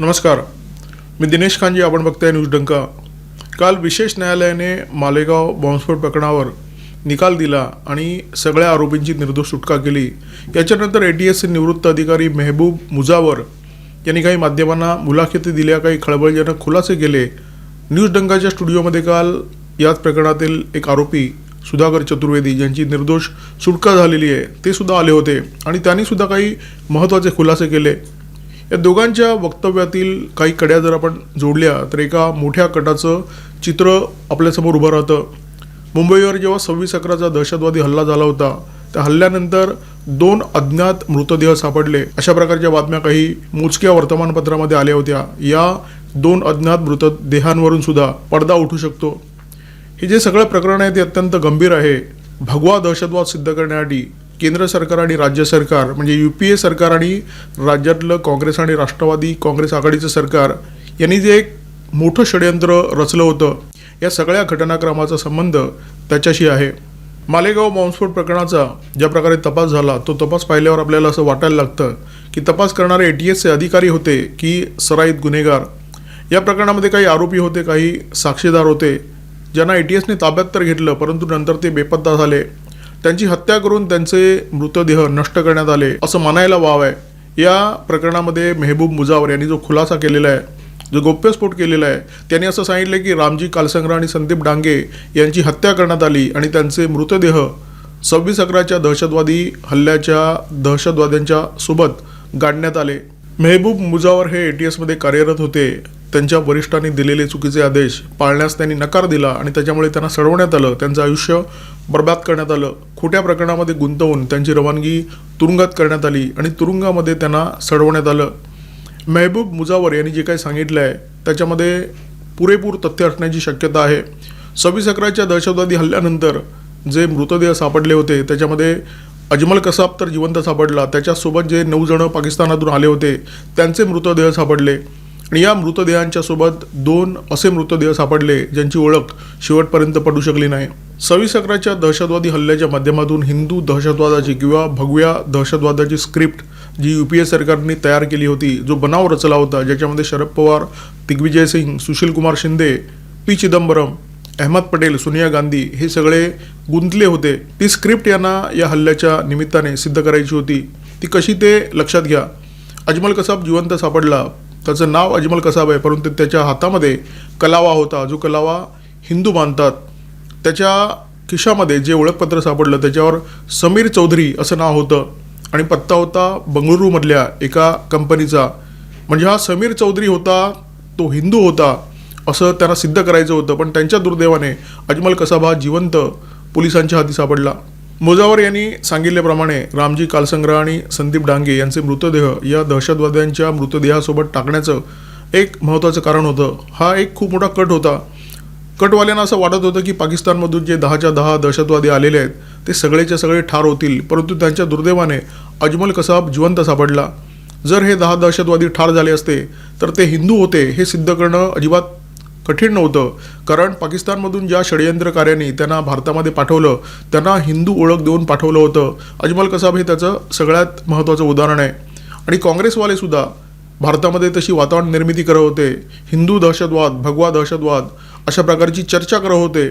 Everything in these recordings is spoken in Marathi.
नमस्कार. मी दिनेश खानजी आपण बघताय न्यूज डंका. काल विशेष न्यायालयाने मालेगाव बॉम्बस्फोट प्रकरणावर निकाल दिला आणि सगळ्या आरोपींची निर्दोष सुटका केली. याच्यानंतर ए टी एसचे निवृत्त अधिकारी मेहबूब मुजावर यांनी काही माध्यमांना मुलाखती दिल्या काही खळबळजनक खुलासे केले. न्यूज डंकाच्या स्टुडिओमध्ये काल याच प्रकरणातील एक आरोपी सुधाकर चतुर्वेदी ज्यांची निर्दोष सुटका झालेली आहे ते सुद्धा आले होते आणि त्यांनी सुद्धा काही महत्त्वाचे खुलासे केले. या दोघांच्या वक्तव्यातील काही कड्या जर आपण जोडल्या तर एका मोठ्या कटाचं चित्र आपल्यासमोर उभं राहतं. मुंबईवर जेव्हा सव्वीस अकराचा दहशतवादी हल्ला झाला होता त्या हल्ल्यानंतर दोन अज्ञात मृतदेह सापडले. अशा प्रकारच्या बातम्या काही मोजक्या वर्तमानपत्रामध्ये आल्या होत्या. या दोन अज्ञात मृतदेहांवरून सुद्धा पडदा उठू शकतो. हे जे सगळं प्रकरण आहे ते अत्यंत गंभीर आहे. भगवा दहशतवाद सिद्ध करण्यासाठी केंद्र सरकार आणि राज्य सरकार म्हणजे यू पी ए सरकार आणि राज्यातलं काँग्रेस आणि राष्ट्रवादी काँग्रेस आघाडीचं सरकार यांनी जे एक मोठं षडयंत्र रचलं होतं या सगळ्या घटनाक्रमाचा संबंध त्याच्याशी आहे. मालेगाव बॉम्बस्फोट प्रकरणाचा ज्या प्रकारे तपास झाला तो तपास पाहिल्यावर आपल्याला असं वाटायला लागतं की तपास करणारे ए टी एसचे अधिकारी होते की सराईत गुन्हेगार. या प्रकरणामध्ये काही आरोपी होते काही साक्षीदार होते ज्यांना ए टी एसने ताब्यात तर घेतलं परंतु नंतर ते बेपत्ता झाले. त्यांची हत्या करून त्यांचे मृतदेह नष्ट करण्यात आले असं म्हणायला वाव आहे. या प्रकरणामध्ये मेहबूब मुजावर यांनी जो खुलासा केलेला आहे जो गौप्यस्फोट केलेला आहे त्यांनी असं सांगितलं की रामजी कालसंग्रा आणि संदीप डांगे यांची हत्या करण्यात आली आणि त्यांचे मृतदेह सव्वीस अकराच्या दहशतवादी हल्ल्याच्या दहशतवाद्यांच्या सोबत गाडण्यात आले. मेहबूब मुजावर हे ए टी एसमध्ये कार्यरत होते. त्यांच्या वरिष्ठांनी दिलेले चुकीचे आदेश पाळण्यास त्यांनी नकार दिला आणि त्याच्यामुळे त्यांना सडवण्यात आलं त्यांचं आयुष्य बर्बाद करण्यात आलं. खोट्या प्रकरणामध्ये गुंतवून त्यांची रवानगी तुरुंगात करण्यात आली आणि तुरुंगामध्ये त्यांना सडवण्यात आलं. मेहबूब मुजावर यांनी जे काही सांगितलं आहे त्याच्यामध्ये पुरेपूर तथ्य असण्याची शक्यता आहे. सव्वीस अकराच्या दहशतवादी हल्ल्यानंतर जे मृतदेह सापडले होते त्याच्यामध्ये अजमल कसाब तर जिवंत सापडला. त्याच्यासोबत जे नऊ जण पाकिस्तानातून आले होते त्यांचे मृतदेह सापडले. आणि या मृतदेहांच्या सोबत दोन असे मृतदेह सापडले ज्यांची ओळख शेवटपर्यंत पडू शकली नाही. सव्वीस अकराच्या दहशतवादी हल्ल्याच्या माध्यमातून हिंदू दहशतवादाची किंवा भगव्या दहशतवादाची स्क्रिप्ट जी यू पी ए सरकारने तयार केली होती जो बनाव रचला होता ज्याच्यामध्ये शरद पवार दिग्विजय सिंग सुशील कुमार शिंदे पी चिदंबरम अहमद पटेल सोनिया गांधी हे सगळे गुंतले होते. ती स्क्रिप्ट यांना या हल्ल्याच्या निमित्ताने सिद्ध करायची होती. ती कशी ते लक्षात घ्या. अजमल कसाब जिवंत सापडला. त्याचं नाव अजमल कसाब आहे परंतु त्याच्या हातामध्ये कलावा होता जो कलावा हिंदू मानतात. त्याच्या खिशामध्ये जे ओळखपत्र सापडलं त्याच्यावर समीर चौधरी असं नाव होतं आणि पत्ता होता बंगळुरूमधल्या एका कंपनीचा. म्हणजे हा समीर चौधरी होता तो हिंदू होता असं त्यांना सिद्ध करायचं होतं पण त्यांच्या दुर्दैवाने अजमल कसाब हा जिवंत पोलिसांच्या हाती सापडला. मोजावर यांनी सांगितल्याप्रमाणे रामजी कालसंग्रह आणि संदीप डांगे यांचे मृतदेह या दहशतवाद्यांच्या मृतदेहासोबत टाकण्याचं एक महत्त्वाचं कारण होतं. हा एक खूप मोठा कट होता. कटवाल्यांना असं वाटत होतं की पाकिस्तानमधून जे दहाच्या दहा दहशतवादी आलेले आहेत ते सगळेच्या सगळे ठार होतील परंतु त्यांच्या दुर्दैवाने अजमल कसाब जिवंत सापडला. जर हे दहा दहशतवादी ठार झाले असते तर ते हिंदू होते हे सिद्ध करणं अजिबात कठीण नव्हतं. कारण पाकिस्तानमधून ज्या षडयंत्रकार्यांनी त्यांना भारतामध्ये पाठवलं त्यांना हिंदू ओळख देऊन पाठवलं होतं. अजमल कसाब हे त्याचं सगळ्यात महत्त्वाचं उदाहरण आहे. आणि काँग्रेसवालेसुद्धा भारतामध्ये तशी वातावरण निर्मिती करत होते. हिंदू दहशतवाद भगवा दहशतवाद अशा प्रकारची चर्चा करत होते.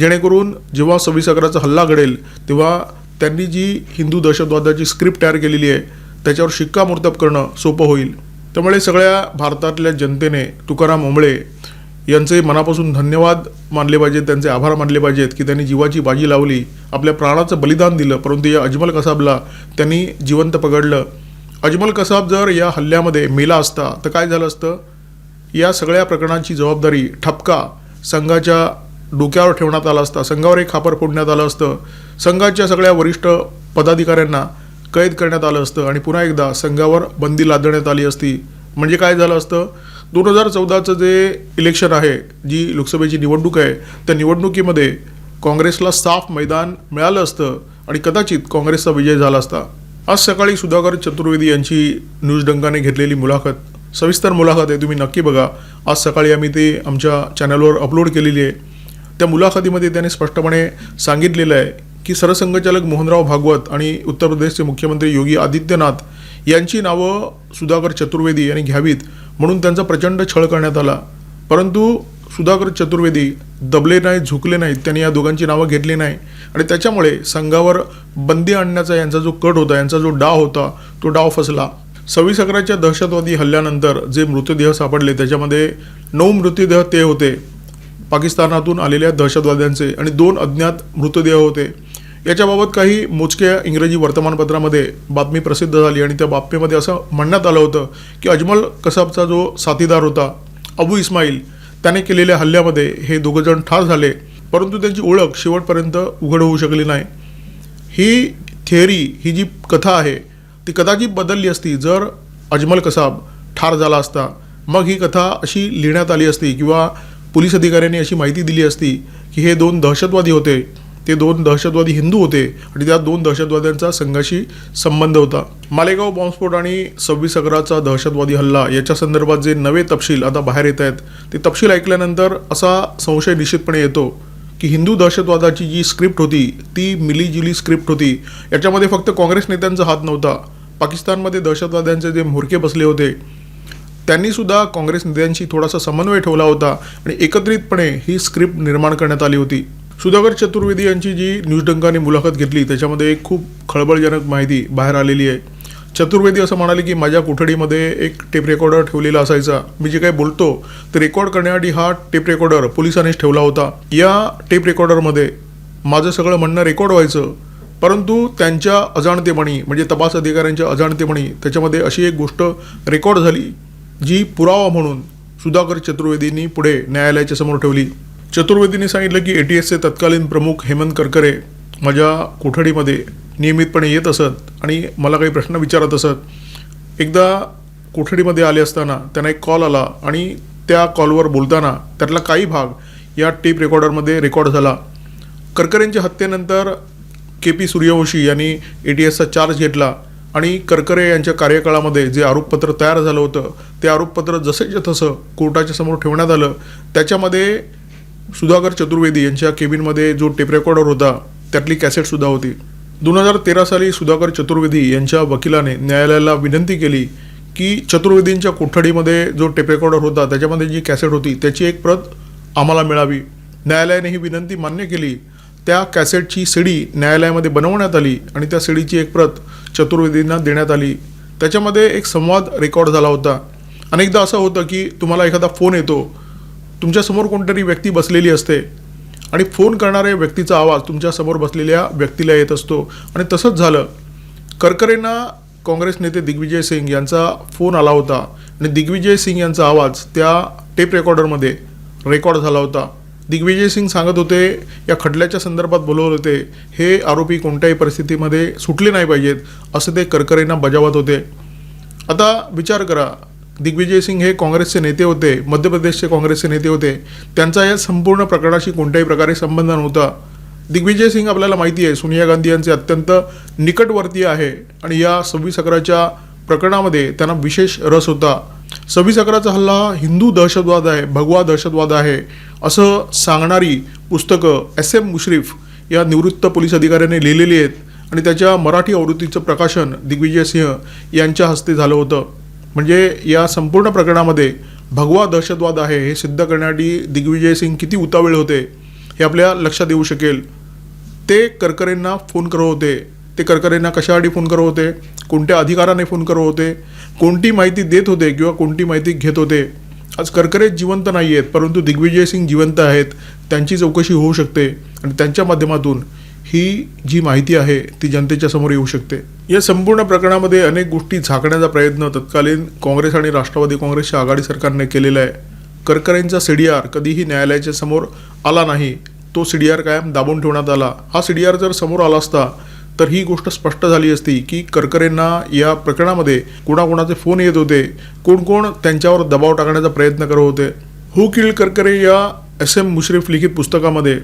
जेणेकरून जेव्हा सव्वीस अकराचा हल्ला घडेल तेव्हा त्यांनी जी हिंदू दहशतवादाची स्क्रिप्ट तयार केलेली आहे त्याच्यावर शिक्कामोर्तब करणं सोपं होईल. त्यामुळे सगळ्या भारतातल्या जनतेने तुकाराम ओंबळे यांचे मनापासून धन्यवाद मानले पाहिजेत त्यांचे आभार मानले पाहिजेत की त्यांनी जीवाची बाजी लावली आपल्या प्राणाचं बलिदान दिलं परंतु या अजमल कसाबला त्यांनी जिवंत पकडलं. अजमल कसाब जर या हल्ल्यामध्ये मेला असता तर काय झालं असतं? या सगळ्या प्रकरणांची जबाबदारी ठपका संघाच्या डोक्यावर ठेवण्यात आला असता संघावर एक खापर फोडण्यात आलं असतं संघाच्या सगळ्या वरिष्ठ पदाधिकाऱ्यांना कैद करण्यात आलं असतं आणि पुन्हा एकदा संघावर बंदी लादण्यात आली असती. म्हणजे काय झालं असतं? दोन हजार चौदाचं जे इलेक्शन आहे जी लोकसभेची निवडणूक आहे त्या निवडणुकीमध्ये काँग्रेसला साफ मैदान मिळालं असतं आणि कदाचित काँग्रेसचा विजय झाला असता. आज सकाळी सुधाकर चतुर्वेदी यांची न्यूज डंकाने घेतलेली मुलाखत सविस्तर मुलाखत आहे तुम्ही नक्की बघा. आज सकाळी आम्ही ते आमच्या चॅनलवर अपलोड केलेली आहे. त्या मुलाखतीमध्ये त्याने स्पष्टपणे सांगितलेलं आहे की सरसंघचालक मोहनराव भागवत आणि उत्तर प्रदेशचे मुख्यमंत्री योगी आदित्यनाथ यांची नावं सुधाकर चतुर्वेदी यांनी घ्यावीत. म्हणून त्यांचा प्रचंड छळ करण्यात आला. परंतु सुधाकर चतुर्वेदी दबले नाहीत झुकले नाहीत. त्यांनी या दोघांची नावं घेतली नाही. आणि त्याच्यामुळे संघावर बंदी आणण्याचा यांचा जो कट होता यांचा जो डाव होता तो डाव फसला. सव्वीस अकराच्या दहशतवादी हल्ल्यानंतर जे मृतदेह सापडले त्याच्यामध्ये नऊ मृतदेह ते होते. पाकिस्तानातून आलेल्या दहशतवाद्यांचे आणि दोन अज्ञात मृतदेह होते. याच्याबाबत काही मोजक्या इंग्रजी वर्तमानपत्रामध्ये बातमी प्रसिद्ध झाली आणि त्या बातमीमध्ये असं म्हणण्यात आलं होतं की अजमल कसाबचा जो साथीदार होता अबू इस्माईल त्याने केलेल्या हल्ल्यामध्ये हे दोघंजण ठार झाले. परंतु त्यांची ओळख शेवटपर्यंत उघड होऊ शकली नाही. ही थिअरी ही जी कथा आहे ती कदाचित बदलली असती जर अजमल कसाब ठार झाला असता. मग ही कथा अशी लिहिण्यात आली असती किंवा पोलीस अधिकाऱ्यांनी अशी माहिती दिली असती की हे दोन दहशतवादी होते. ते दोन दहशतवादी हिंदू होते आणि त्या दोन दहशतवाद्यांचा संघाशी संबंध होता. मालेगाव बॉम्बस्फोट आणि सव्वीस अकराचा दहशतवादी हल्ला याच्या संदर्भात जे नवे तपशील आता बाहेर येत आहेत ते तपशील ऐकल्यानंतर असा संशय निश्चितपणे येतो की हिंदू दहशतवादाची जी स्क्रिप्ट होती ती मिलीजुली स्क्रिप्ट होती. याच्यामध्ये फक्त काँग्रेस नेत्यांचा हात नव्हता. पाकिस्तानमध्ये दहशतवाद्यांचे जे म्होरके बसले होते त्यांनीसुद्धा काँग्रेस नेत्यांशी थोडासा समन्वय ठेवला होता आणि एकत्रितपणे ही स्क्रिप्ट निर्माण करण्यात आली होती. सुधाकर चतुर्वेदी यांची जी न्यूजडंकाने मुलाखत घेतली त्याच्यामध्ये एक खूप खळबळजनक माहिती बाहेर आलेली आहे. चतुर्वेदी असं म्हणाले की माझ्या कोठडीमध्ये एक टेप रेकॉर्डर ठेवलेला असायचा. मी जे काही बोलतो ते रेकॉर्ड करण्यासाठी हा टेप रेकॉर्डर पोलिसांनीच ठेवला होता. या टेप रेकॉर्डरमध्ये माझं सगळं म्हणणं रेकॉर्ड व्हायचं परंतु त्यांच्या अजाणतेपणी म्हणजे तपास अधिकाऱ्यांच्या अजाणतेपणी त्याच्यामध्ये अशी एक गोष्ट रेकॉर्ड झाली जी पुरावा म्हणून सुधाकर चतुर्वेदींनी पुढे न्यायालयाच्या समोर ठेवली. चतुर्वेदींनी सांगितलं की ए टी एसचे तत्कालीन प्रमुख हेमंत करकरे माझ्या कोठडीमध्ये नियमितपणे येत असत आणि मला काही प्रश्न विचारत असत. एकदा कोठडीमध्ये आले असताना त्यांना एक कॉल आला आणि त्या कॉलवर बोलताना त्यातला काही भाग या टेप रेकॉर्डरमध्ये रेकॉर्ड झाला. करकरेंच्या हत्येनंतर के पी सूर्यवंशी यांनी ए टी एसचा चार्ज घेतला आणि करकरे यांच्या कार्यकाळामध्ये जे आरोपपत्र तयार झालं होतं ते आरोपपत्र जसेच्या तसं कोर्टाच्या समोर ठेवण्यात आलं त्याच्यामध्ये सुधाकर चतुर्वेदी यांच्या केबिनमध्ये जो टेप रेकॉर्डर होता त्यातली कॅसेटसुद्धा होती. दोन हजार तेरा साली सुधाकर चतुर्वेदी यांच्या वकिलाने न्यायालयाला विनंती केली की चतुर्वेदींच्या कोठडीमध्ये जो टेप रेकॉर्डर होता त्याच्यामध्ये जी कॅसेट होती त्याची एक प्रत आम्हाला मिळावी. न्यायालयाने ही विनंती मान्य केली. त्या कॅसेटची सीडी न्यायालयामध्ये बनवण्यात आली आणि त्या सीडीची एक प्रत चतुर्वेदींना देण्यात आली. त्याच्यामध्ये एक संवाद रेकॉर्ड झाला होता. अनेकदा असं होतं की तुम्हाला एखादा फोन येतो तुमच्यासमोर कोणतरी व्यक्ती बसलेली असते आणि फोन करणाऱ्या व्यक्तीचा आवाज तुमच्यासमोर बसलेल्या व्यक्तीला येत असतो. आणि तसंच झालं. करकरेंना काँग्रेस नेते दिग्विजय सिंग यांचा फोन आला होता. आणि दिग्विजय सिंग यांचा आवाज त्या टेप रेकॉर्डरमध्ये रेकॉर्ड झाला होता. दिग्विजय सिंग सांगत होते या खटल्याच्या संदर्भात बोलवत होते हे आरोपी कोणत्याही परिस्थितीमध्ये सुटले नाही पाहिजेत असं ते करकरेंना बजावत होते. आता विचार करा. दिग्विजय सिंग हे काँग्रेसचे नेते होते मध्य प्रदेशचे काँग्रेसचे नेते होते. त्यांचा या संपूर्ण प्रकरणाशी कोणत्याही प्रकारे संबंध नव्हता. दिग्विजय सिंग आपल्याला माहिती आहे सोनिया गांधी यांचे अत्यंत निकटवर्तीय आहे आणि या सव्वीस अकराच्या प्रकरणामध्ये त्यांना विशेष रस होता. सव्वीस अकराचा हल्ला हा हिंदू दहशतवाद आहे भगवा दहशतवाद आहे असं सांगणारी पुस्तकं एस एम मुश्रीफ या निवृत्त पोलीस अधिकाऱ्याने लिहिलेली आहेत आणि त्याच्या मराठी आवृत्तीचं प्रकाशन दिग्विजय सिंह यांच्या हस्ते झालं होतं. म्हणजे या संपूर्ण प्रकरणामध्ये भगवा दहशतवाद आहे हे सिद्ध करण्यासाठी दिग्विजय सिंग किती उतावीळ होते हे आपल्या लक्षात येऊ शकेल. ते करकरेंना फोन करत होते. ते करकरेंना कशासाठी फोन करत होते? कोणत्या अधिकाराने फोन करत होते? कोणती माहिती देत होते किंवा कोणती माहिती घेत होते? आज करकरे जिवंत नाही आहेत परंतु दिग्विजय सिंग जिवंत आहेत. त्यांची चौकशी होऊ शकते आणि त्यांच्या माध्यमातून ही जी माहिती आहे ती जनतेच्या समोर येऊ शकते. या संपूर्ण प्रकरणामध्ये अनेक गोष्टी झाकण्याचा प्रयत्न तत्कालीन काँग्रेस आणि राष्ट्रवादी काँग्रेसच्या आघाडी सरकारने केलेला आहे. करकरेंचा आर कधीही न्यायालयाच्या समोर आला नाही तो सी डी आर कायम दाबून ठेवण्यात आला. हा सी डी आर जर समोर आला असता तर ही गोष्ट स्पष्ट झाली असती की करकरेंना या प्रकरणामध्ये कोणाकोणाचे फोन येत होते कोण कोण त्यांच्यावर दबाव टाकण्याचा प्रयत्न करत होते. हु किल करकरे या एस एम मुश्रीफ लिखित पुस्तकामध्ये?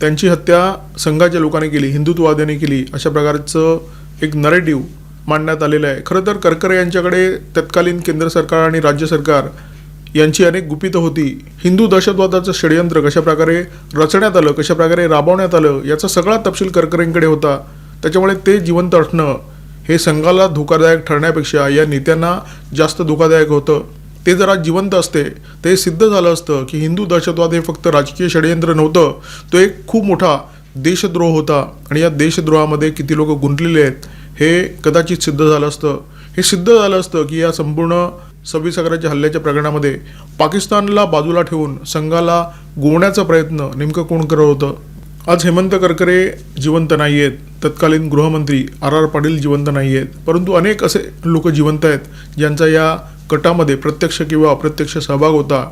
त्यांची हत्या संघाच्या लोकांनी केली हिंदुत्ववाद्यांनी केली अशा प्रकारचं एक नरेटिव्ह मांडण्यात आलेलं आहे. खरं तर करकरे यांच्याकडे तत्कालीन केंद्र सरकार आणि राज्य सरकार यांची अनेक गुपितं होती. हिंदू दहशतवादाचं षडयंत्र कशाप्रकारे रचण्यात आलं कशाप्रकारे राबवण्यात आलं याचा सगळा तपशील करकरेंकडे होता. त्याच्यामुळे ते जिवंत असणं हे संघाला धोकादायक ठरण्यापेक्षा या नेत्यांना जास्त धोकादायक होतं. ते जरा जिवंत असते. ते सिद्ध झालं असतं की हिंदू दहशतवाद हे फक्त राजकीय षडयंत्र नव्हतं. तो एक खूप मोठा देशद्रोह होता. आणि या देशद्रोहामध्ये किती लोक गुंतलेले आहेत हे कदाचित सिद्ध झालं असतं. हे सिद्ध झालं असतं की या संपूर्ण सव्वीस अकराच्या हल्ल्याच्या प्रकरणामध्ये पाकिस्तानला बाजूला ठेवून संघाला गोवण्याचा प्रयत्न नेमकं कोण करत होतं? आज हेमंत करकरे जिवंत नाही आहेत. तत्कालीन गृहमंत्री आर आर पाटील जिवंत नाही आहेत. परंतु अनेक असे लोक जिवंत आहेत ज्यांचा या गटामध्ये प्रत्यक्ष किंवा अप्रत्यक्ष सहभाग होता.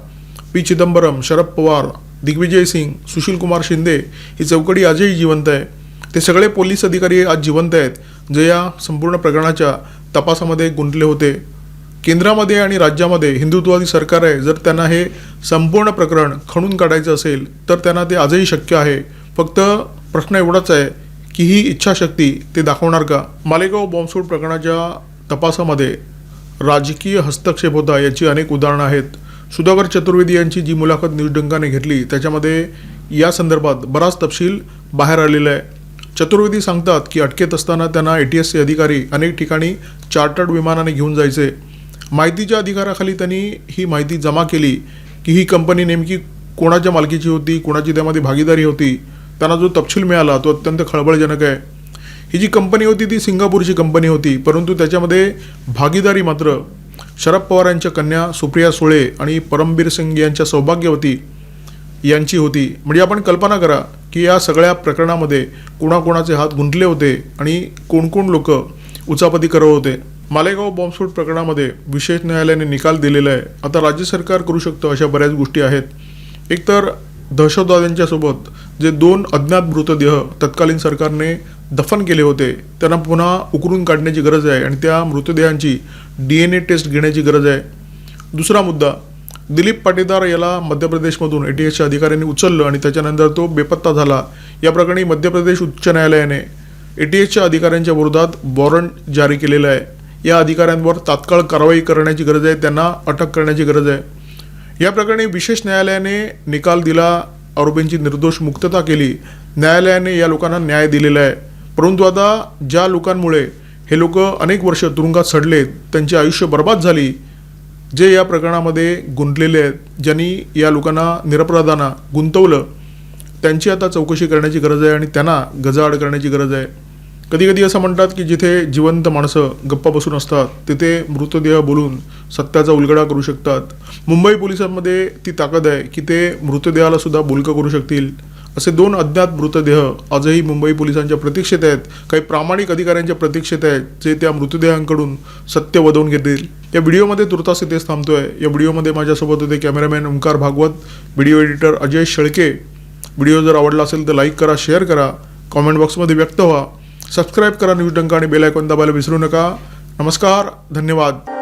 पी. चिदंबरम शरद पवार दिग्विजय सिंग सुशील कुमार शिंदे ही चौकडी आजही जिवंत आहे. ते सगळे पोलीस अधिकारी आज जिवंत आहेत. जे या संपूर्ण प्रकरणाच्या तपासामध्ये गुंतले होते. केंद्रामध्ये आणि राज्यामध्ये हिंदुत्ववादी सरकार आहे. जर त्यांना हे संपूर्ण प्रकरण खणून काढायचं असेल तर त्यांना ते आजही शक्य आहे. फक्त प्रश्न एवढाच आहे की ही इच्छाशक्ती ते दाखवणार का? मालेगाव बॉम्बस्फोट प्रकरणाच्या तपासामध्ये राजकीय हस्तक्षेप होता याची अनेक उदाहरणं आहेत. सुधाकर चतुर्वेदी यांची जी मुलाखत न्यूज डंकाने घेतली त्याच्यामध्ये या संदर्भात बराच तपशील बाहेर आलेला आहे. चतुर्वेदी सांगतात की अटकेत असताना त्यांना ए टी एसचे अधिकारी अनेक ठिकाणी चार्टर्ड विमानाने घेऊन जायचे. माहितीच्या अधिकाराखाली त्यांनी ही माहिती जमा केली की ही कंपनी नेमकी कोणाच्या मालकीची होती कोणाची त्यामध्ये भागीदारी होती त्यांना जो तपशील मिळाला तो अत्यंत खळबळजनक आहे. ही जी कंपनी होती ती सिंगापूरची कंपनी होती परंतु त्याच्यामध्ये भागीदारी मात्र शरद पवार यांच्या कन्या सुप्रिया सुळे आणि परमबीर सिंग यांच्या सौभाग्यवती यांची होती. म्हणजे आपण कल्पना करा की या सगळ्या प्रकरणामध्ये कोणाकोणाचे हात गुंतले होते आणि कोणकोण लोक उचापती करत होते. मालेगाव बॉम्बस्फोट प्रकरणामध्ये विशेष न्यायालयाने निकाल दिलेला आहे. आता राज्य सरकार करू शकतं अशा बऱ्याच गोष्टी आहेत. एकतर दहशतवाद्यांच्या सोबत जे दोन अज्ञात मृतदेह तत्कालीन सरकारने दफन केले होते त्यांना पुन्हा उकरून काढण्याची गरज आहे आणि त्या मृतदेहांची डी एन ए टेस्ट घेण्याची गरज आहे. दुसरा मुद्दा दिलीप पाटीदार याला मध्य प्रदेशमधून ए टी एसच्या अधिकाऱ्यांनी उचललं आणि त्याच्यानंतर तो बेपत्ता झाला. या प्रकरणी मध्य प्रदेश उच्च न्यायालयाने ए टी एसच्या अधिकाऱ्यांच्या विरोधात वॉरंट जारी केलेलं आहे. या अधिकाऱ्यांवर तात्काळ कारवाई करण्याची गरज आहे त्यांना अटक करण्याची गरज आहे. या प्रकरणी विशेष न्यायालयाने निकाल दिला आरोपींची निर्दोष मुक्तता केली. न्यायालयाने या लोकांना न्याय दिलेला आहे. परंतु आता ज्या लोकांमुळे हे लोक अनेक वर्ष तुरुंगात सडलेत त्यांचे आयुष्य बर्बाद झाली जे या प्रकरणामध्ये गुंतलेले आहेत ज्यांनी या लोकांना निरपराधांना गुंतवलं त्यांची आता चौकशी करण्याची गरज आहे आणि त्यांना गजाआड करण्याची गरज आहे. कधी कधी असं म्हणतात की जिथे जिवंत माणसं गप्पा बसून असतात तिथे मृतदेह बोलून सत्याचा उलगडा करू शकतात. मुंबई पोलिसांमध्ये ती ताकद आहे की ते मृतदेहाला सुद्धा बोलकं करू शकतील. असे दोन अज्ञात मृतदेह आजही मुंबई पोलिसांच्या प्रतीक्षेत आहेत. काही प्रामाणिक अधिकाऱ्यांच्या प्रतीक्षेत आहेत जे त्या मृतदेहांकडून सत्य वधवून घेतील. या व्हिडिओमध्ये तुर्तास इथेच थांबतोय. या व्हिडिओमध्ये माझ्यासोबत होते cameraman Omkar Bhagwat video editor Ajay Shelke. Video जर आवडला असेल तर लाईक करा शेअर करा. कॉमेंट बॉक्समध्ये व्यक्त व्हा. सबस्क्राईब करा न्यूज डंका आणि बेल आयकॉन दाबायला विसरू नका. नमस्कार धन्यवाद.